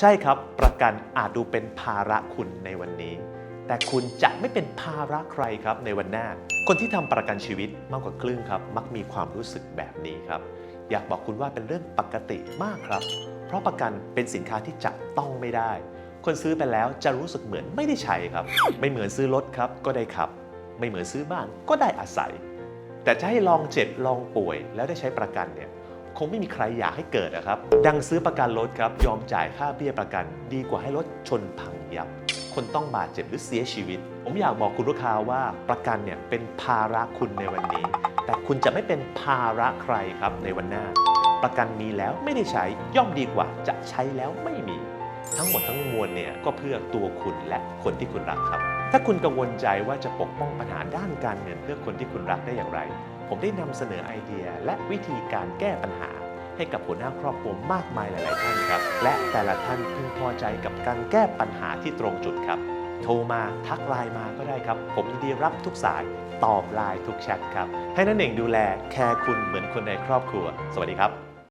ใช่ครับ ประกันอาจดูเป็นภาระคุณในวันนี้ แต่คุณจะไม่เป็นภาระใครครับในวันหน้า คนที่ทำประกันชีวิตมากกว่าครึ่งครับ มักมีความรู้สึกแบบนี้ครับ อยากบอกคุณว่าเป็นเรื่องปกติมากครับ เพราะประกันเป็นสินค้าที่จับต้องไม่ได้ คนซื้อไปแล้วจะรู้สึกเหมือนไม่ได้ใช้ครับ ไม่เหมือนซื้อรถครับ ก็ได้ขับ ไม่เหมือนซื้อบ้านก็ได้อาศัย แต่จะให้ลองเจ็บลองป่วยแล้วได้ใช้ประกันเนี่ย คงไม่มีใครอยากให้เกิดนะครับ ดังซื้อประกันรถครับ ยอมจ่ายค่าเบี้ยประกัน ดีกว่าให้รถชนพังยับ คนต้องบาดเจ็บหรือเสียชีวิต ผมอยากบอกคุณลูกค้าว่าประกันเนี่ยเป็นภาระคุณในวันนี้ แต่คุณจะไม่เป็นภาระใครครับในวันหน้า ประกันมีแล้วไม่ได้ใช้ย่อมดีกว่า จะใช้แล้วไม่มี ทั้งหมดทั้งมวลเนี่ยก็เพื่อตัวคุณและคนที่คุณรักครับ ถ้าคุณกังวลใจว่าจะปกป้องปัญหาด้านการเงินเพื่อคนที่คุณรักได้อย่างไร ผมได้นำเสนอไอเดียและวิธีการแก้ปัญหา ให้กับหัวหน้าครอบครัวมากมายหลาย ๆ ท่านครับ และแต่ละท่านพึงพอใจกับการแก้ปัญหาที่ตรงจุดครับ โทรมาทักไลน์มาก็ได้ครับ ผมยินดีรับทุกสายตอบไลน์ทุกแชทครับ ให้นั่นเองดูแลแคร์คุณเหมือนคนในครอบครัว สวัสดีครับ